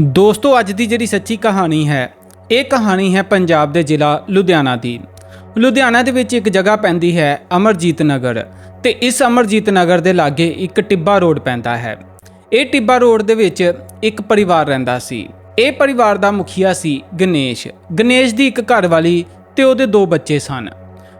ਦੋਸਤੋ, ਅੱਜ ਦੀ ਜਿਹੜੀ ਸੱਚੀ ਕਹਾਣੀ ਹੈ, ਇਹ ਕਹਾਣੀ ਹੈ ਪੰਜਾਬ ਦੇ ਜ਼ਿਲ੍ਹਾ ਲੁਧਿਆਣਾ ਦੀ। ਲੁਧਿਆਣਾ ਦੇ ਵਿੱਚ ਇੱਕ ਜਗ੍ਹਾ ਪੈਂਦੀ ਹੈ ਅਮਰਜੀਤ ਨਗਰ ਤੇ ਇਸ ਅਮਰਜੀਤ ਨਗਰ ਦੇ ਲਾਗੇ ਇੱਕ ਟਿੱਬਾ ਰੋਡ ਪੈਂਦਾ ਹੈ। ਇਹ ਟਿੱਬਾ ਰੋਡ ਦੇ ਵਿੱਚ ਇੱਕ ਪਰਿਵਾਰ ਰਹਿੰਦਾ ਸੀ। ਇਹ ਪਰਿਵਾਰ ਦਾ ਮੁਖੀਆ ਸੀ ਗਣੇਸ਼। ਗਣੇਸ਼ ਦੀ ਇੱਕ ਘਰਵਾਲੀ ਤੇ ਉਹਦੇ ਦੋ ਬੱਚੇ ਸਨ।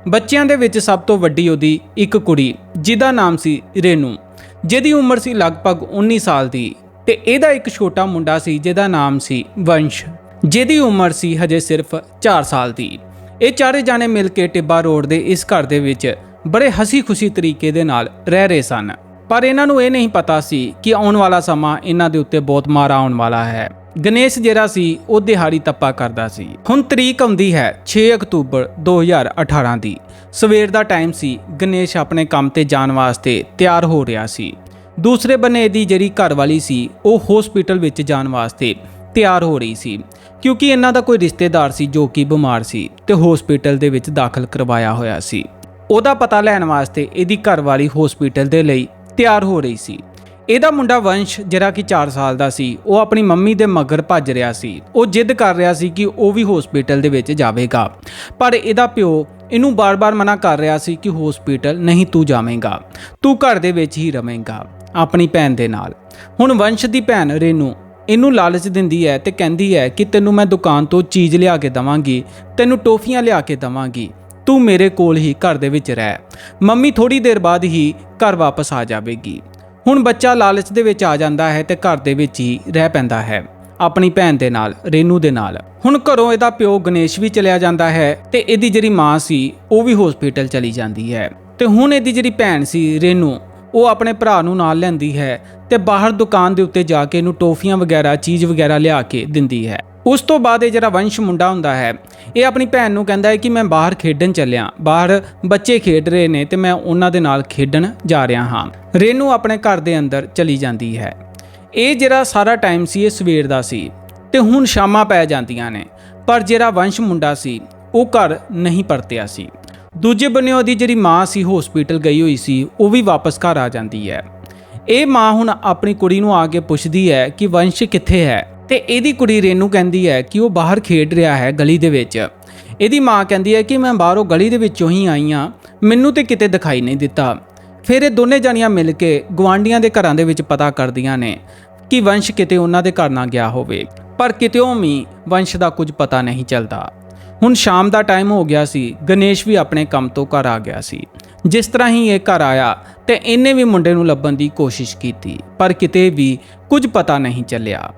ਬੱਚਿਆਂ ਦੇ ਵਿੱਚ ਸਭ ਤੋਂ ਵੱਡੀ ਉਹਦੀ ਇੱਕ ਕੁੜੀ, ਜਿਹਦਾ ਨਾਮ ਸੀ ਰੇਨੂ, ਜਿਹਦੀ ਉਮਰ ਸੀ ਲਗਭਗ 19 ਸਾਲ ਦੀ। ਤੇ ਇਹਦਾ ਇੱਕ ਛੋਟਾ ਮੁੰਡਾ ਸੀ ਜਿਹਦਾ ਨਾਮ ਸੀ ਵੰਸ਼। ਜਿਹਦੀ ਉਮਰ ਸੀ ਹਜੇ ਸਿਰਫ 4 ਸਾਲ ਦੀ। ਇਹ ਚਾਰੇ ਜਾਣੇ ਮਿਲ ਕੇ ਟਿੱਬਾ ਰੋਡ ਦੇ ਇਸ ਘਰ ਦੇ ਵਿੱਚ ਬੜੇ ਹਸੀ-ਖੁਸ਼ੀ ਤਰੀਕੇ ਦੇ ਨਾਲ ਰਹਿ ਰਹੇ ਸਨ। ਪਰ ਇਹਨਾਂ ਨੂੰ ਇਹ ਨਹੀਂ ਪਤਾ ਸੀ ਕਿ ਆਉਣ ਵਾਲਾ ਸਮਾਂ ਇਹਨਾਂ ਦੇ ਉੱਤੇ ਬਹੁਤ ਮਾਰਾ ਆਉਣ ਵਾਲਾ ਹੈ। ਗਣੇਸ਼ ਜਿਹੜਾ ਸੀ, ਉਹ ਦਿਹਾੜੀ ਤੱਪਾ ਕਰਦਾ ਸੀ। ਹੁਣ ਤਰੀਕ ਆਉਂਦੀ ਹੈ 6 ਅਕਤੂਬਰ 2018 ਦੀ। ਸਵੇਰ ਦਾ ਟਾਈਮ ਸੀ, ਗਣੇਸ਼ ਆਪਣੇ ਕੰਮ ਤੇ ਜਾਣ ਵਾਸਤੇ ਤਿਆਰ ਹੋ ਰਿਹਾ ਸੀ। ਦੂਸਰੇ ਬੰਨੇ ਦੀ ਜਿਹੜੀ ਘਰਵਾਲੀ ਸੀ, ਉਹ ਹਸਪੀਟਲ ਵਿੱਚ ਜਾਣ ਵਾਸਤੇ ਤਿਆਰ ਹੋ ਰਹੀ ਸੀ, ਕਿਉਂਕਿ ਇਹਨਾਂ ਦਾ ਕੋਈ ਰਿਸ਼ਤੇਦਾਰ ਸੀ ਜੋ ਕਿ ਬਿਮਾਰ ਸੀ ਤੇ ਹਸਪੀਟਲ ਦੇ ਵਿੱਚ ਦਾਖਲ ਕਰਵਾਇਆ ਹੋਇਆ ਸੀ। ਉਹਦਾ ਪਤਾ ਲੈਣ ਵਾਸਤੇ ਇਹਦੀ ਘਰਵਾਲੀ ਹਸਪੀਟਲ ਦੇ ਲਈ ਤਿਆਰ ਹੋ ਰਹੀ ਸੀ। ਇਹਦਾ ਮੁੰਡਾ ਵੰਸ਼, ਜਿਹੜਾ ਕਿ 4 ਸਾਲ ਦਾ ਸੀ, ਉਹ ਆਪਣੀ ਮੰਮੀ ਦੇ ਮਗਰ ਭੱਜ ਰਿਹਾ ਸੀ। ਉਹ ਜਿੱਦ ਕਰ ਰਿਹਾ ਸੀ ਕਿ ਉਹ ਵੀ ਹਸਪੀਟਲ ਦੇ ਵਿੱਚ ਜਾਵੇਗਾ। ਪਰ ਇਹਦਾ ਪਿਓ ਇਹਨੂੰ ਬਾਰ-ਬਾਰ ਮਨਾ ਕਰ ਰਿਹਾ ਸੀ ਕਿ ਹਸਪੀਟਲ ਨਹੀਂ ਤੂੰ ਜਾਵੇਂਗਾ, ਤੂੰ ਘਰ ਦੇ ਵਿੱਚ ਹੀ ਰਵੇਂਗਾ। ਆਪਣੀ ਭੈਣ ਦੇ ਨਾਲ। ਹੁਣ ਵੰਸ਼ ਦੀ ਭੈਣ ਰੇਨੂ ਇਹਨੂੰ ਲਾਲਚ ਦਿੰਦੀ ਹੈ ਤੇ ਕਹਿੰਦੀ ਹੈ ਕਿ ਤੈਨੂੰ ਮੈਂ ਦੁਕਾਨ ਤੋਂ ਚੀਜ਼ ਲਿਆ ਕੇ ਦਵਾਂਗੀ, ਤੈਨੂੰ ਟੋਫੀਆਂ ਲਿਆ ਕੇ ਦਵਾਂਗੀ। ਤੂੰ ਮੇਰੇ ਕੋਲ ਹੀ ਘਰ ਦੇ ਵਿੱਚ ਰਹਿ। ਮੰਮੀ ਥੋੜੀ ਦੇਰ ਬਾਅਦ ਹੀ ਘਰ ਵਾਪਸ ਆ ਜਾਵੇਗੀ। ਹੁਣ ਬੱਚਾ ਲਾਲਚ ਦੇ ਵਿੱਚ ਆ ਜਾਂਦਾ ਹੈ ਤੇ ਘਰ ਦੇ ਵਿੱਚ ਹੀ ਰਹਿ ਪੈਂਦਾ ਹੈ। ਆਪਣੀ ਭੈਣ ਦੇ ਨਾਲ, ਰੇਨੂ ਦੇ ਨਾਲ। ਹੁਣ ਘਰੋਂ ਇਹਦਾ ਪਿਓ ਗਣੇਸ਼ ਵੀ ਚਲਿਆ ਜਾਂਦਾ ਹੈ ਤੇ ਇਹਦੀ ਜਿਹੜੀ ਮਾਂ ਸੀ, ਉਹ ਵੀ ਹਸਪੀਟਲ ਚਲੀ ਜਾਂਦੀ ਹੈ। ਤੇ ਹੁਣ ਇਹਦੀ ਜਿਹੜੀ ਭੈਣ ਸੀ, ਰੇਨੂ ਉਹ ਆਪਣੇ ਭਰਾ ਨੂੰ ਨਾਲ ਲੈਂਦੀ ਹੈ ਤੇ ਬਾਹਰ ਦੁਕਾਨ ਦੇ ਉੱਤੇ ਜਾ ਕੇ ਇਹਨੂੰ ਟੋਫੀਆਂ ਵਗੈਰਾ, ਚੀਜ਼ ਵਗੈਰਾ ਲਿਆ ਕੇ ਦਿੰਦੀ ਹੈ। ਉਸ ਤੋਂ ਬਾਅਦ ਇਹ ਜਿਹੜਾ ਵੰਸ਼ ਮੁੰਡਾ ਹੁੰਦਾ ਹੈ, ਇਹ ਆਪਣੀ ਭੈਣ ਨੂੰ ਕਹਿੰਦਾ ਹੈ ਕਿ ਮੈਂ ਬਾਹਰ ਖੇਡਣ ਚੱਲਿਆ, ਬਾਹਰ ਬੱਚੇ ਖੇਡ ਰਹੇ ਨੇ ਤੇ ਮੈਂ ਉਹਨਾਂ ਦੇ ਨਾਲ ਖੇਡਣ ਜਾ ਰਿਹਾ ਹਾਂ। ਰੇਨੂ ਆਪਣੇ ਘਰ ਦੇ ਅੰਦਰ ਚਲੀ ਜਾਂਦੀ ਹੈ। ਇਹ ਜਿਹੜਾ ਸਾਰਾ ਟਾਈਮ ਸੀ, ਇਹ ਸਵੇਰ ਦਾ ਸੀ ਤੇ ਹੁਣ ਸ਼ਾਮਾਂ ਪੈ ਜਾਂਦੀਆਂ ਨੇ, ਪਰ ਜਿਹੜਾ ਵੰਸ਼ ਮੁੰਡਾ ਸੀ, ਉਹ ਘਰ ਨਹੀਂ ਪਰਤਿਆ ਸੀ। ਦੂਜੇ ਬੰਨੇ ਉਹਦੀ ਜਿਹੜੀ ਮਾਂ ਸੀ ਹਸਪੀਟਲ ਗਈ ਹੋਈ ਸੀ, ਉਹ ਵੀ ਵਾਪਸ ਘਰ ਆ ਜਾਂਦੀ ਹੈ। ਇਹ ਮਾਂ ਹੁਣ ਆਪਣੀ ਕੁੜੀ ਨੂੰ ਆ ਕੇ ਪੁੱਛਦੀ ਹੈ ਕਿ ਵੰਸ਼ ਕਿੱਥੇ ਹੈ? ਤੇ ਇਹਦੀ ਕੁੜੀ ਰੇਨੂ ਕਹਿੰਦੀ ਹੈ ਕਿ ਉਹ ਬਾਹਰ ਖੇਡ ਰਿਹਾ ਹੈ ਗਲੀ ਦੇ ਵਿੱਚ। ਇਹਦੀ ਮਾਂ ਕਹਿੰਦੀ ਹੈ ਕਿ ਮੈਂ ਬਾਹਰੋਂ ਗਲੀ ਦੇ ਵਿੱਚੋਂ ਹੀ ਆਈ ਹਾਂ, ਮੈਨੂੰ ਤੇ ਕਿਤੇ ਦਿਖਾਈ ਨਹੀਂ ਦਿੱਤਾ। ਫਿਰ ਇਹ ਦੋਨੇ ਜਣੀਆਂ ਮਿਲ ਕੇ ਗਵਾਂਡੀਆਂ ਦੇ ਘਰਾਂ ਦੇ ਵਿੱਚ ਪਤਾ ਕਰਦੀਆਂ ਨੇ ਕਿ ਵੰਸ਼ ਕਿਤੇ ਉਹਨਾਂ ਦੇ ਘਰ ਨਾ ਗਿਆ ਹੋਵੇ। ਪਰ ਕਿਤੇੋਂ ਵੀ ਵੰਸ਼ ਦਾ ਕੁਝ ਪਤਾ ਨਹੀਂ ਚੱਲਦਾ। ਹੁਣ ਸ਼ਾਮ ਦਾ ਟਾਈਮ ਹੋ ਗਿਆ ਸੀ, ਗਣੇਸ਼ ਵੀ ਆਪਣੇ ਕੰਮ ਤੋਂ ਘਰ ਆ ਗਿਆ ਸੀ। ਜਿਸ ਤਰ੍ਹਾਂ ਹੀ ਇਹ ਘਰ ਆਇਆ ਤੇ ਇਹਨੇ ਵੀ ਮੁੰਡੇ ਨੂੰ ਲੱਭਣ ਦੀ ਕੋਸ਼ਿਸ਼ ਕੀਤੀ, ਪਰ ਕਿਤੇ ਵੀ ਕੁਝ ਪਤਾ ਨਹੀਂ ਚੱਲਿਆ।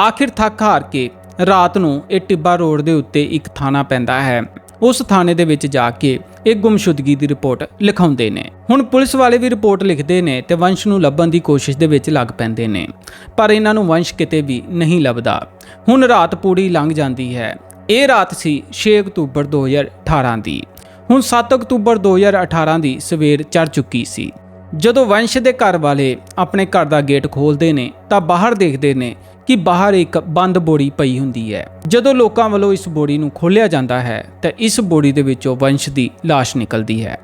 ਆਖਿਰ ਥੱਕ ਹਾਰ ਕੇ ਰਾਤ ਨੂੰ ਇਹ ਟਿੱਬਾ ਰੋਡ ਦੇ ਉੱਤੇ ਇੱਕ ਥਾਣਾ ਪੈਂਦਾ ਹੈ। ਉਸ ਥਾਣੇ ਦੇ ਵਿੱਚ ਜਾ ਕੇ ਇਹ ਗੁੰਮਸ਼ੁਦਗੀ ਦੀ ਰਿਪੋਰਟ ਲਿਖਾਉਂਦੇ ਨੇ। ਹੁਣ ਪੁਲਿਸ ਵਾਲੇ ਵੀ ਰਿਪੋਰਟ ਲਿਖਦੇ ਨੇ ਤੇ ਵੰਸ਼ ਨੂੰ ਲੱਭਣ ਦੀ ਕੋਸ਼ਿਸ਼ ਦੇ ਵਿੱਚ ਲੱਗ ਪੈਂਦੇ ਨੇ। ਪਰ ਇਹਨਾਂ ਨੂੰ ਵੰਸ਼ ਕਿਤੇ ਵੀ ਨਹੀਂ ਲੱਭਦਾ। ਹੁਣ ਰਾਤ ਪੂਰੀ ਲੰਘ ਜਾਂਦੀ ਹੈ। ਇਹ ਰਾਤ ਸੀ 6 ਅਕਤੂਬਰ 2018 ਦੀ। ਹੁਣ 7 ਅਕਤੂਬਰ 2018 ਦੀ ਸਵੇਰ ਚੜ ਚੁੱਕੀ ਸੀ। ਜਦੋਂ ਵੰਸ਼ ਦੇ ਘਰ ਵਾਲੇ ਆਪਣੇ ਘਰ ਦਾ ਗੇਟ ਖੋਲਦੇ ਨੇ ਤਾਂ ਬਾਹਰ ਦੇਖਦੇ ਨੇ ਕਿ ਬਾਹਰ ਇੱਕ ਬੰਦ ਬੋੜੀ ਪਈ ਹੁੰਦੀ ਹੈ। ਜਦੋਂ ਲੋਕਾਂ ਵੱਲੋਂ ਇਸ ਬੋੜੀ ਨੂੰ ਖੋਲ੍ਹਿਆ ਜਾਂਦਾ ਹੈ ਤਾਂ ਇਸ ਬੋੜੀ ਦੇ ਵਿੱਚੋਂ ਵੰਸ਼ ਦੀ ਲਾਸ਼ ਨਿਕਲਦੀ ਹੈ।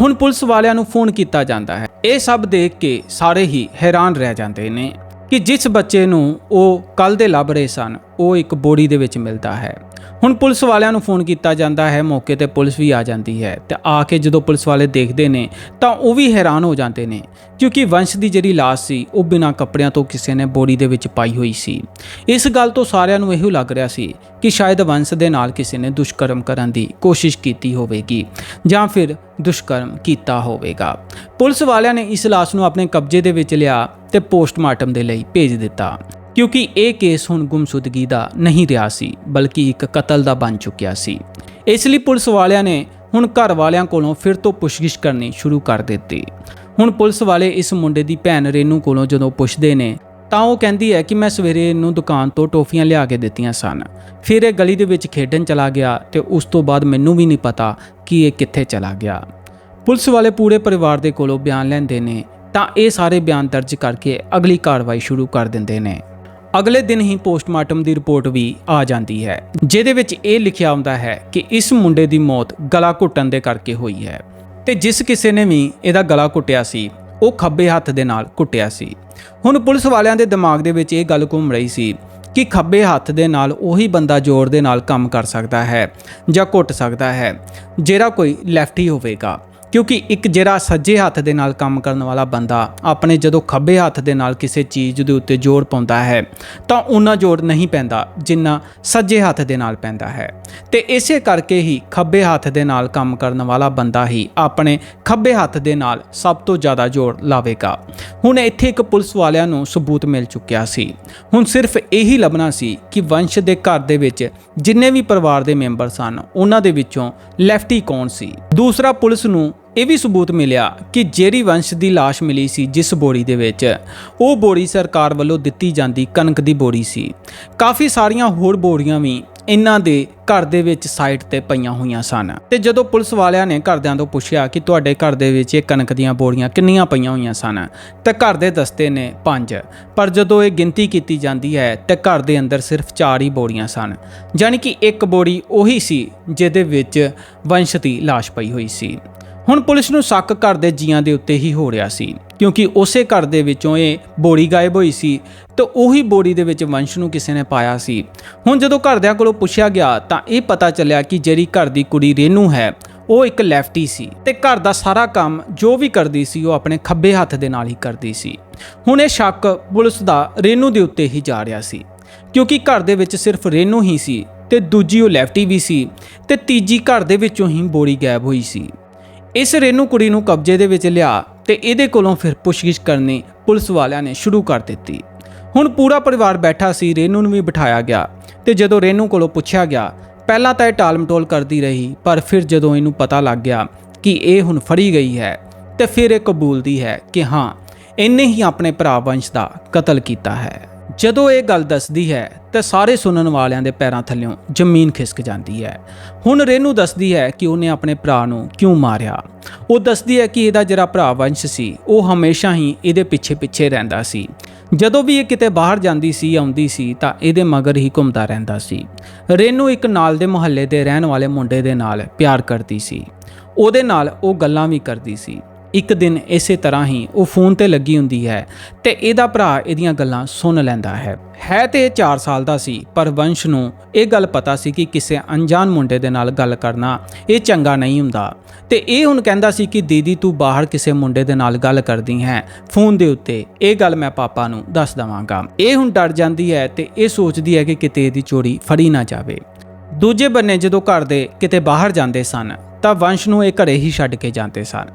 ਹੁਣ ਪੁਲਿਸ ਵਾਲਿਆਂ ਨੂੰ ਫੋਨ ਕੀਤਾ ਜਾਂਦਾ ਹੈ। ਇਹ ਸਭ ਦੇਖ ਕੇ ਸਾਰੇ ਹੀ ਹੈਰਾਨ ਰਹਿ ਜਾਂਦੇ ਨੇ ਕਿ ਜਿਸ ਬੱਚੇ ਨੂੰ ਉਹ ਕੱਲ ਦੇ ਲੱਭ ਰਹੇ ਸਨ ਉਹ ਇੱਕ ਬੋੜੀ ਦੇ ਵਿੱਚ ਮਿਲਦਾ ਹੈ। ਹੁਣ ਪੁਲਿਸ ਵਾਲਿਆਂ ਨੂੰ ਫੋਨ ਕੀਤਾ ਜਾਂਦਾ ਹੈ। ਮੌਕੇ ਤੇ ਪੁਲਿਸ ਵੀ ਆ ਜਾਂਦੀ ਹੈ ਤੇ ਆ ਕੇ ਜਦੋਂ ਪੁਲਿਸ ਵਾਲੇ ਦੇਖਦੇ ਨੇ ਤਾਂ ਉਹ ਵੀ ਹੈਰਾਨ ਹੋ ਜਾਂਦੇ ਨੇ ਕਿਉਂਕਿ ਵੰਸ਼ ਦੀ ਜਿਹੜੀ ਲਾਸ਼ ਸੀ, ਉਹ ਬਿਨਾਂ ਕੱਪੜਿਆਂ ਤੋਂ ਕਿਸੇ ਨੇ ਬੋੜੀ ਦੇ ਵਿੱਚ ਪਾਈ ਹੋਈ ਸੀ। ਇਸ ਗੱਲ ਤੋਂ ਸਾਰਿਆਂ ਨੂੰ ਇਹੋ ਲੱਗ ਰਿਹਾ ਸੀ ਕਿ ਸ਼ਾਇਦ ਵੰਸ਼ ਦੇ ਨਾਲ ਕਿਸੇ ਨੇ ਦੁਸ਼ਕਰਮ ਕਰਨ ਦੀ ਕੋਸ਼ਿਸ਼ ਕੀਤੀ ਹੋਵੇਗੀ ਜਾਂ ਫਿਰ ਦੁਸ਼ਕਰਮ ਕੀਤਾ ਹੋਵੇਗਾ। ਪੁਲਿਸ ਵਾਲਿਆਂ ਨੇ ਇਸ ਲਾਸ਼ ਨੂੰ ਆਪਣੇ ਕਬਜ਼ੇ ਦੇ ਵਿੱਚ ਲਿਆ ਤੇ ਪੋਸਟਮਾਰਟਮ ਦੇ ਲਈ ਭੇਜ ਦਿੱਤਾ। ਕਿਉਂਕਿ ਇਹ ਕੇਸ ਹੁਣ ਗੁੰਮਸ਼ੁਦਗੀ ਦਾ ਨਹੀਂ ਰਿਹਾ ਸੀ, ਬਲਕਿ ਇੱਕ ਕਤਲ ਦਾ ਬਣ ਚੁੱਕਿਆ ਸੀ। ਇਸ ਲਈ ਪੁਲਿਸ ਵਾਲਿਆਂ ਨੇ ਹੁਣ ਘਰ ਵਾਲਿਆਂ ਕੋਲੋਂ ਫਿਰ ਤੋਂ ਪੁੱਛਗਿੱਛ ਕਰਨੀ ਸ਼ੁਰੂ ਕਰ ਦਿੱਤੀ। ਹੁਣ ਪੁਲਿਸ ਵਾਲੇ ਇਸ ਮੁੰਡੇ ਦੀ ਭੈਣ ਰੇਨੂ ਕੋਲੋਂ ਜਦੋਂ ਪੁੱਛਦੇ ਨੇ, ਤਾਂ ਉਹ ਕਹਿੰਦੀ ਹੈ ਕਿ ਮੈਂ ਸਵੇਰੇ ਇਹਨੂੰ ਦੁਕਾਨ ਤੋਂ ਟੋਫੀਆਂ ਲਿਆ ਕੇ ਦਿੱਤੀਆਂ ਸਨ। ਫਿਰ ਇਹ ਗਲੀ ਦੇ ਵਿੱਚ ਖੇਡਣ ਚਲਾ ਗਿਆ ਤੇ ਉਸ ਤੋਂ ਬਾਅਦ ਮੈਨੂੰ ਵੀ ਨਹੀਂ ਪਤਾ ਕਿ ਇਹ ਕਿੱਥੇ ਚਲਾ ਗਿਆ। ਪੁਲਿਸ ਵਾਲੇ ਪੂਰੇ ਪਰਿਵਾਰ ਦੇ ਕੋਲੋਂ ਬਿਆਨ ਲੈਂਦੇ ਨੇ, ਤਾਂ ਇਹ ਸਾਰੇ ਬਿਆਨ ਦਰਜ ਕਰਕੇ ਅਗਲੀ ਕਾਰਵਾਈ ਸ਼ੁਰੂ ਕਰ ਦਿੰਦੇ ਨੇ। ਅਗਲੇ ਦਿਨ ਹੀ ਪੋਸਟਮਾਰਟਮ ਦੀ ਰਿਪੋਰਟ ਵੀ ਆ ਜਾਂਦੀ ਹੈ, ਜਿਹਦੇ ਵਿੱਚ ਇਹ ਲਿਖਿਆ ਹੁੰਦਾ ਹੈ ਕਿ ਇਸ ਮੁੰਡੇ ਦੀ ਮੌਤ ਗਲਾ ਘੁੱਟਣ ਦੇ ਕਰਕੇ ਹੋਈ ਹੈ। ਤੇ ਜਿਸ ਕਿਸੇ ਨੇ ਵੀ ਇਹਦਾ ਗਲਾ ਘੁੱਟਿਆ ਸੀ, ਉਹ ਖੱਬੇ ਹੱਥ ਦੇ ਨਾਲ ਘੁੱਟਿਆ ਸੀ। ਹੁਣ ਪੁਲਿਸ ਵਾਲਿਆਂ ਦੇ ਦਿਮਾਗ ਦੇ ਵਿੱਚ ਇਹ ਗੱਲ ਘੁੰਮ ਰਹੀ ਸੀ ਕਿ ਖੱਬੇ ਹੱਥ ਦੇ ਨਾਲ ਉਹੀ ਬੰਦਾ ਜ਼ੋਰ ਦੇ ਨਾਲ ਕੰਮ ਕਰ ਸਕਦਾ ਹੈ ਜਾਂ ਘੁੱਟ ਸਕਦਾ ਹੈ, ਜਿਹੜਾ ਕੋਈ ਲੈਫਟੀ ਹੋਵੇਗਾ। ਕਿਉਂਕਿ ਇੱਕ ਜਿਹੜਾ ਸੱਜੇ ਹੱਥ ਦੇ ਨਾਲ ਕੰਮ ਕਰਨ ਵਾਲਾ ਬੰਦਾ ਆਪਣੇ ਜਦੋਂ ਖੱਬੇ ਹੱਥ ਦੇ ਨਾਲ ਕਿਸੇ ਚੀਜ਼ ਦੇ ਉੱਤੇ ਜ਼ੋਰ ਪਾਉਂਦਾ ਹੈ, ਤਾਂ ਉਹਨਾਂ ਜ਼ੋਰ ਨਹੀਂ ਪੈਂਦਾ ਜਿੰਨਾ ਸੱਜੇ ਹੱਥ ਦੇ ਨਾਲ ਪੈਂਦਾ ਹੈ। ਤੇ ਇਸੇ ਕਰਕੇ ਹੀ ਖੱਬੇ ਹੱਥ ਦੇ ਨਾਲ ਕੰਮ ਕਰਨ ਵਾਲਾ ਬੰਦਾ ਹੀ ਆਪਣੇ ਖੱਬੇ ਹੱਥ ਦੇ ਨਾਲ ਸਭ ਤੋਂ ਜ਼ਿਆਦਾ ਜ਼ੋਰ ਲਾਵੇਗਾ। ਹੁਣ ਇੱਥੇ ਇੱਕ ਪੁਲਿਸ ਵਾਲਿਆਂ ਨੂੰ ਸਬੂਤ ਮਿਲ ਚੁੱਕਿਆ ਸੀ। ਹੁਣ ਸਿਰਫ ਇਹੀ ਲੱਭਣਾ ਸੀ ਕਿ ਵੰਸ਼ ਦੇ ਘਰ ਦੇ ਵਿੱਚ ਜਿੰਨੇ ਵੀ ਪਰਿਵਾਰ ਦੇ ਮੈਂਬਰ ਸਨ, ਉਹਨਾਂ ਦੇ ਵਿੱਚੋਂ ਲੈਫਟੀ ਕੌਣ ਸੀ? ਦੂਸਰਾ ਪੁਲਿਸ ਨੂੰ ਇਹ ਵੀ ਸਬੂਤ ਮਿਲਿਆ ਕਿ ਜੇਰੀ ਵੰਸ਼ ਦੀ ਲਾਸ਼ ਮਿਲੀ ਸੀ ਜਿਸ ਬੋਰੀ ਦੇ ਵਿੱਚ। ਉਹ ਬੋਰੀ ਸਰਕਾਰ ਵੱਲੋਂ ਦਿੱਤੀ ਜਾਂਦੀ ਕਣਕ ਦੀ ਬੋਰੀ ਸੀ। ਕਾਫੀ ਸਾਰੀਆਂ ਹੋਰ ਬੋਰੀਆਂ ਵੀ ਇਹਨਾਂ ਦੇ ਘਰ ਦੇ ਵਿੱਚ ਸਾਈਟ ਤੇ ਪਈਆਂ ਹੋਈਆਂ ਸਨ। ਤੇ ਜਦੋਂ ਪੁਲਿਸ ਵਾਲਿਆਂ ਨੇ ਘਰਦਿਆਂ ਤੋਂ ਪੁੱਛਿਆ ਕਿ ਤੁਹਾਡੇ ਘਰ ਦੇ ਵਿੱਚ ਇਹ ਕਣਕ ਦੀਆਂ ਬੋਰੀਆਂ ਕਿੰਨੀਆਂ ਪਈਆਂ ਹੋਈਆਂ ਸਨ, ਤਾਂ ਘਰ ਦੇ ਦਸਤੇ ਨੇ 5 ਪਰ ਜਦੋਂ ਇਹ ਗਿਣਤੀ ਕੀਤੀ ਜਾਂਦੀ ਹੈ, ਤਾਂ ਘਰ ਦੇ ਅੰਦਰ ਸਿਰਫ 4 ਹੀ ਬੋਰੀਆਂ ਸਨ। ਯਾਨੀ ਕਿ ਇੱਕ ਬੋਰੀ ਉਹੀ ਸੀ ਜਿਹਦੇ ਵਿੱਚ ਵੰਸ਼ ਦੀ ਲਾਸ਼ ਪਈ ਹੋਈ ਸੀ। ਹੁਣ ਪੁਲਿਸ ਨੂੰ ਸ਼ੱਕ ਘਰ ਦੇ ਜੀਆਂ ਦੇ ਉੱਤੇ ਹੀ ਹੋ ਰਿਹਾ ਸੀ, ਕਿਉਂਕਿ ਉਸੇ ਘਰ ਦੇ ਵਿੱਚੋਂ ਇਹ ਬੋੜੀ ਗਾਇਬ ਹੋਈ ਸੀ, ਤੇ ਉਹੀ ਬੋੜੀ ਦੇ ਵਿੱਚ ਵੰਸ਼ ਨੂੰ ਕਿਸੇ ਨੇ ਪਾਇਆ ਸੀ। ਹੁਣ ਜਦੋਂ ਘਰਦਿਆਂ ਕੋਲੋਂ ਪੁੱਛਿਆ ਗਿਆ, ਤਾਂ ਇਹ ਪਤਾ ਚੱਲਿਆ ਕਿ ਜਿਹੜੀ ਘਰ ਦੀ ਕੁੜੀ ਰੇਨੂ ਹੈ, ਉਹ ਇੱਕ ਲੈਫਟੀ ਸੀ ਤੇ ਘਰ ਦਾ ਸਾਰਾ ਕੰਮ ਜੋ ਵੀ ਕਰਦੀ ਸੀ, ਉਹ ਆਪਣੇ ਖੱਬੇ ਹੱਥ ਦੇ ਨਾਲ ਹੀ ਕਰਦੀ ਸੀ। ਹੁਣ ਇਹ ਸ਼ੱਕ ਪੁਲਿਸ ਦਾ ਰੇਨੂ ਦੇ ਉੱਤੇ ਹੀ ਜਾ ਰਿਹਾ ਸੀ, ਕਿਉਂਕਿ ਘਰ ਦੇ ਵਿੱਚ ਸਿਰਫ ਰੇਨੂ ਹੀ ਸੀ ਤੇ ਦੂਜੀ ਉਹ ਲੈਫਟੀ ਵੀ ਸੀ ਤੇ ਤੀਜੀ ਘਰ ਦੇ ਵਿੱਚੋਂ ਹੀ ਬੋੜੀ ਗਾਇਬ ਹੋਈ ਸੀ। ਇਸ ਰੇਨੂ ਕੁੜੀ ਨੂੰ ਕਬਜ਼ੇ ਦੇ ਵਿੱਚ ਲਿਆ ਤੇ ਇਹਦੇ ਕੋਲੋਂ ਫਿਰ ਪੁੱਛਗਿੱਛ ਕਰਨੀ ਪੁਲਿਸ ਵਾਲਿਆਂ ਨੇ ਸ਼ੁਰੂ ਕਰ ਦਿੱਤੀ। ਹੁਣ ਪੂਰਾ ਪਰਿਵਾਰ ਬੈਠਾ ਸੀ, ਰੇਨੂ ਨੂੰ ਵੀ ਬਿਠਾਇਆ ਗਿਆ ਤੇ ਜਦੋਂ ਰੇਨੂ ਕੋਲੋਂ ਪੁੱਛਿਆ ਗਿਆ, ਪਹਿਲਾਂ ਤਾਂ ਇਹ ਟਾਲਮਟੋਲ ਕਰਦੀ ਰਹੀ, ਪਰ ਫਿਰ ਜਦੋਂ ਇਹਨੂੰ ਪਤਾ ਲੱਗ ਗਿਆ ਕਿ ਇਹ ਹੁਣ ਫੜੀ ਗਈ ਹੈ, ਤੇ ਫਿਰ ਇਹ ਕਬੂਲਦੀ ਹੈ ਕਿ ਹਾਂ, ਇਹਨੇ ਹੀ ਆਪਣੇ ਭਰਾ ਵੰਸ਼ ਦਾ ਕਤਲ ਕੀਤਾ ਹੈ। ਜਦੋਂ ਇਹ ਗੱਲ ਦੱਸਦੀ ਹੈ, ਤਾਂ ਸਾਰੇ ਸੁਣਨ ਵਾਲਿਆਂ ਦੇ ਪੈਰਾਂ ਥੱਲਿਓਂ ਜ਼ਮੀਨ ਖਿਸਕ ਜਾਂਦੀ ਹੈ। ਹੁਣ ਰੇਨੂ ਦੱਸਦੀ ਹੈ ਕਿ ਉਹਨੇ ਆਪਣੇ ਭਰਾ ਨੂੰ ਕਿਉਂ ਮਾਰਿਆ? ਉਹ ਦੱਸਦੀ ਹੈ ਕਿ ਇਹਦਾ ਜਿਹੜਾ ਭਰਾ ਵੰਸ਼ ਸੀ, ਉਹ ਹਮੇਸ਼ਾ ਹੀ ਇਹਦੇ ਪਿੱਛੇ ਪਿੱਛੇ ਰਹਿੰਦਾ ਸੀ। ਜਦੋਂ ਵੀ ਇਹ ਕਿਤੇ ਬਾਹਰ ਜਾਂਦੀ ਸੀ, ਆਉਂਦੀ ਸੀ, ਤਾਂ ਇਹਦੇ ਮਗਰ ਹੀ ਘੁੰਮਦਾ ਰਹਿੰਦਾ ਸੀ। ਰੇਨੂ ਇੱਕ ਨਾਲ ਦੇ ਮੁਹੱਲੇ ਦੇ ਰਹਿਣ ਵਾਲੇ ਮੁੰਡੇ ਦੇ ਨਾਲ ਪਿਆਰ ਕਰਦੀ ਸੀ। ਉਹਦੇ ਨਾਲ ਉਹ ਗੱਲਾਂ ਵੀ ਕਰਦੀ ਸੀ। ਇੱਕ ਦਿਨ ਇਸੇ ਤਰ੍ਹਾਂ ਹੀ ਉਹ ਫੋਨ ਤੇ ਲੱਗੀ ਹੁੰਦੀ ਹੈ ਤੇ ਇਹਦਾ ਭਰਾ ਇਹਦੀਆਂ ਗੱਲਾਂ ਸੁਣ ਲੈਂਦਾ ਹੈ। ਹੈ ਤੇ ਇਹ 4 ਸਾਲ ਦਾ ਸੀ, ਪਰ ਵੰਸ਼ ਨੂੰ ਇਹ ਗੱਲ ਪਤਾ ਸੀ ਕਿ ਕਿਸੇ ਅਣਜਾਣ ਮੁੰਡੇ ਦੇ ਨਾਲ ਗੱਲ ਕਰਨਾ ਇਹ ਚੰਗਾ ਨਹੀਂ ਹੁੰਦਾ। ਤੇ ਇਹ ਹੁਣ ਕਹਿੰਦਾ ਸੀ ਕਿ ਦੀਦੀ ਤੂੰ ਬਾਹਰ ਕਿਸੇ ਮੁੰਡੇ ਦੇ ਨਾਲ ਗੱਲ ਕਰਦੀ ਹੈ, ਫੋਨ ਦੇ ਉੱਤੇ। ਇਹ ਗੱਲ ਮੈਂ ਪਾਪਾ ਨੂੰ ਦੱਸ ਦਵਾਂਗਾ। ਇਹ ਹੁਣ ਡਰ ਜਾਂਦੀ ਹੈ ਤੇ ਇਹ ਸੋਚਦੀ ਹੈ ਕਿ ਕਿਤੇ ਇਹਦੀ ਚੋਰੀ ਫੜੀ ਨਾ ਜਾਵੇ। ਦੂਜੇ ਬੰਨੇ ਜਦੋਂ ਘਰ ਦੇ ਕਿਤੇ ਬਾਹਰ ਜਾਂਦੇ ਸਨ, ਤਾਂ ਵੰਸ਼ ਨੂੰ ਇਹ ਘਰੇ ਹੀ ਛੱਡ ਕੇ ਜਾਂਦੇ ਸਨ।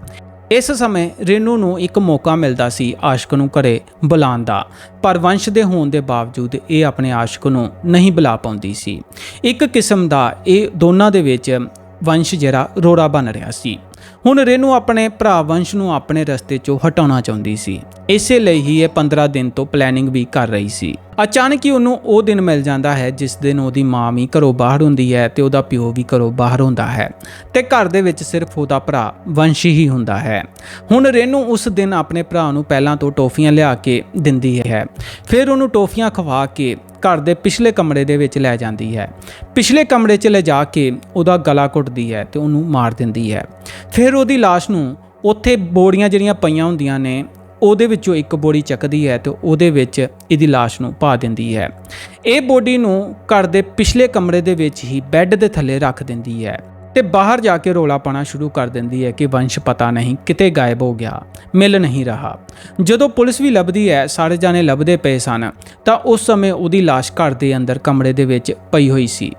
ਇਸ ਸਮੇਂ ਰੇਨੂ ਨੂੰ ਇੱਕ ਮੌਕਾ ਮਿਲਦਾ ਸੀ ਆਸ਼ਕ ਨੂੰ ਘਰੇ ਬੁਲਾਉਣ ਦਾ। ਪਰ ਵੰਸ਼ ਦੇ ਹੋਣ ਦੇ ਬਾਵਜੂਦ ਇਹ ਆਪਣੇ ਆਸ਼ਕ ਨੂੰ ਨਹੀਂ ਬੁਲਾ ਪਾਉਂਦੀ ਸੀ। ਇੱਕ ਕਿਸਮ ਦਾ ਇਹ ਦੋਨਾਂ ਦੇ ਵਿੱਚ ਵੰਸ਼ ਜਿਹੜਾ ਰੋੜਾ ਬਣ ਰਿਹਾ ਸੀ। ਹੁਣ ਰੇਨੂ ਆਪਣੇ ਭਰਾ ਵੰਸ਼ ਨੂੰ ਆਪਣੇ ਰਸਤੇ 'ਚੋਂ ਹਟਾਉਣਾ ਚਾਹੁੰਦੀ ਸੀ। ਇਸੇ ਲਈ ਹੀ ਇਹ 15 ਦਿਨ ਤੋਂ ਪਲੈਨਿੰਗ ਵੀ ਕਰ ਰਹੀ ਸੀ। ਅਚਾਨਕ ਹੀ ਉਹਨੂੰ ਉਹ ਦਿਨ ਮਿਲ ਜਾਂਦਾ ਹੈ ਜਿਸ ਦਿਨ ਉਹਦੀ ਮਾਂ ਵੀ ਘਰੋਂ ਬਾਹਰ ਹੁੰਦੀ ਹੈ ਤੇ ਉਹਦਾ ਪਿਓ ਵੀ ਘਰੋਂ ਬਾਹਰ ਹੁੰਦਾ ਹੈ ਤੇ ਘਰ ਦੇ ਵਿੱਚ ਸਿਰਫ ਉਹਦਾ ਭਰਾ ਵੰਸ਼ ਹੀ ਹੁੰਦਾ ਹੈ। ਹੁਣ ਰੇਨੂ ਉਸ ਦਿਨ ਆਪਣੇ ਭਰਾ ਨੂੰ ਪਹਿਲਾਂ ਤੋਂ ਟੋਫੀਆਂ ਲਿਆ ਕੇ ਦਿੰਦੀ ਹੈ। ਫਿਰ ਉਹਨੂੰ ਟੋਫੀਆਂ ਖਵਾ ਕੇ ਘਰ ਦੇ ਪਿਛਲੇ ਕਮਰੇ ਦੇ ਵਿੱਚ ਲੈ ਜਾਂਦੀ ਹੈ। ਪਿਛਲੇ ਕਮਰੇ 'ਚ ਲੈ ਜਾ ਕੇ ਉਹਦਾ ਗਲਾ ਘੁੱਟਦੀ ਹੈ ਤੇ ਉਹਨੂੰ ਮਾਰ ਦਿੰਦੀ ਹੈ। ਫਿਰ ਉਹਦੀ লাশ ਨੂੰ ਉੱਥੇ ਬੋਰੀਆਂ ਜਿਹੜੀਆਂ ਪਈਆਂ ਹੁੰਦੀਆਂ ਨੇ ਉਹਦੇ ਵਿੱਚੋਂ ਇੱਕ ਬੋਰੀ ਚੱਕਦੀ ਹੈ ਤੇ ਉਹਦੇ ਵਿੱਚ ਇਹਦੀ লাশ ਨੂੰ ਪਾ ਦਿੰਦੀ ਹੈ ਇਹ ਬੋਡੀ ਨੂੰ ਘਰ ਦੇ ਪਿਛਲੇ ਕਮਰੇ ਦੇ ਵਿੱਚ ਹੀ ਬੈੱਡ ਦੇ ਥੱਲੇ ਰੱਖ ਦਿੰਦੀ ਹੈ ਤੇ ਬਾਹਰ ਜਾ ਕੇ ਰੋਲਾ ਪਾਣਾ ਸ਼ੁਰੂ ਕਰ ਦਿੰਦੀ ਹੈ ਕਿ ਵੰਸ਼ ਪਤਾ ਨਹੀਂ ਕਿਤੇ ਗਾਇਬ ਹੋ ਗਿਆ ਮਿਲ ਨਹੀਂ ਰਹਾ ਜਦੋਂ ਪੁਲਿਸ ਵੀ ਲੱਭਦੀ ਹੈ ਸਾਰੇ ਜਾਣੇ ਲੱਭਦੇ ਪਏ ਸਨ ਤਾਂ ਉਸ ਸਮੇਂ ਉਹਦੀ লাশ ਘਰ ਦੇ ਅੰਦਰ ਕਮਰੇ ਦੇ ਵਿੱਚ ਪਈ ਹੋਈ ਸੀ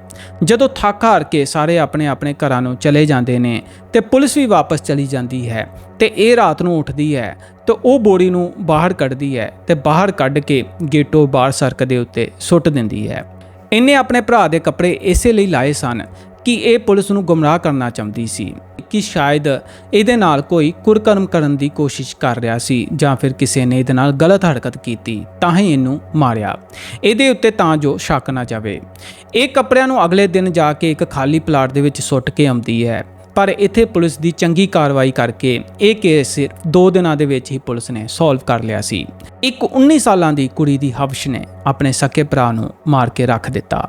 ਜਦੋਂ ਥੱਕ ਹਾਰ ਕੇ ਸਾਰੇ ਆਪਣੇ ਆਪਣੇ ਘਰਾਂ ਨੂੰ ਚਲੇ ਜਾਂਦੇ ਨੇ ਤੇ ਪੁਲਿਸ ਵੀ ਵਾਪਸ ਚਲੀ ਜਾਂਦੀ ਹੈ ਤੇ ਇਹ ਰਾਤ ਨੂੰ ਉੱਠਦੀ ਹੈ ਤੇ ਉਹ ਬੋਰੀ ਨੂੰ ਬਾਹਰ ਕੱਢਦੀ ਹੈ ਤੇ ਬਾਹਰ ਕੱਢ ਕੇ ਗੇਟੋ ਬਾਹਰ ਸਰਕ ਦੇ ਉੱਤੇ ਸੁੱਟ ਦਿੰਦੀ ਹੈ। ਇਹਨੇ ਆਪਣੇ ਭਰਾ ਦੇ ਕੱਪੜੇ ਇਸੇ ਲਈ ਲਾਏ ਸਨ ਕਿ ਇਹ ਪੁਲਿਸ ਨੂੰ ਗੁੰਮਰਾਹ ਕਰਨਾ ਚਾਹੁੰਦੀ ਸੀ। ਕਿ ਸ਼ਾਇਦ ਇਹਦੇ ਨਾਲ ਕੋਈ ਕੁਰਕਰਮ ਕਰਨ ਦੀ ਕੋਸ਼ਿਸ਼ ਕਰ ਰਿਹਾ ਸੀ ਜਾਂ ਫਿਰ ਕਿਸੇ ਨੇ ਇਹਦੇ ਨਾਲ ਗਲਤ ਹਰਕਤ ਕੀਤੀ, ਤਾਂ ਹੀ ਇਹਨੂੰ ਮਾਰਿਆ। ਇਹਦੇ ਉੱਤੇ ਤਾਂ ਜੋ ਸ਼ੱਕ ਨਾ ਜਾਵੇ। ਇਹ ਕੱਪੜਿਆਂ ਨੂੰ ਅਗਲੇ ਦਿਨ ਜਾ ਕੇ ਇੱਕ ਖਾਲੀ ਪਲਾਟ ਦੇ ਵਿੱਚ ਸੁੱਟ ਕੇ ਆਉਂਦੀ ਹੈ। ਪਰ ਇੱਥੇ ਪੁਲਿਸ ਦੀ ਚੰਗੀ ਕਾਰਵਾਈ ਕਰਕੇ ਇਹ ਕੇਸ ਸਿਰਫ 2 ਦਿਨਾਂ ਦੇ ਵਿੱਚ ਹੀ ਪੁਲਿਸ ਨੇ ਸੋਲਵ ਕਰ ਲਿਆ ਸੀ। ਇੱਕ 19 ਸਾਲਾਂ ਦੀ ਕੁੜੀ ਦੀ ਹਵਸ਼ ਨੇ ਆਪਣੇ ਸਕੇ ਭਰਾ ਨੂੰ ਮਾਰ ਕੇ ਰੱਖ ਦਿੱਤਾ।